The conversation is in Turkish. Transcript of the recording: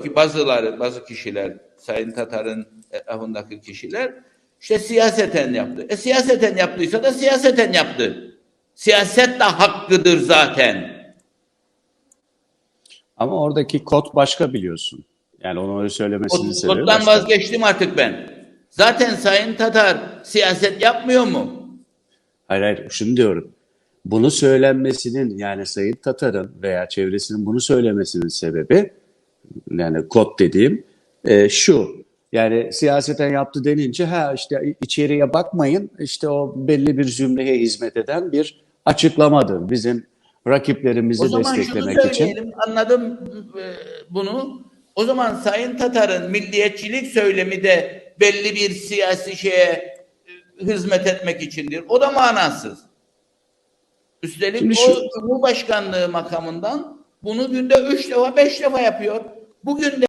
ki bazıları, bazı kişiler, Sayın Tatar'ın etrafındaki kişiler işte siyaseten yaptı. E siyaseten yaptıysa da siyaseten yaptı. Siyaset de hakkıdır zaten. Ama oradaki kod başka biliyorsun. Yani onu öyle söylemesinin O sebebi koddan başka. vazgeçtim artık ben. Zaten Sayın Tatar siyaset yapmıyor mu? Hayır hayır şunu diyorum. Bunu söylenmesinin yani Sayın Tatar'ın veya çevresinin bunu söylemesinin sebebi yani kod dediğim e, şu. Yani siyaseten yaptı denince ha işte içeriye bakmayın işte o belli bir zümreye hizmet eden bir açıklamadır. Bizim rakiplerimizi O zaman şunu desteklemek için. anladım e, bunu. O zaman Sayın Tatar'ın milliyetçilik söylemi de belli bir siyasi şeye e, hizmet etmek içindir. O da manasız. Üstelik Şimdi o şu- Cumhurbaşkanlığı makamından bunu günde üç defa beş defa yapıyor. Bugün de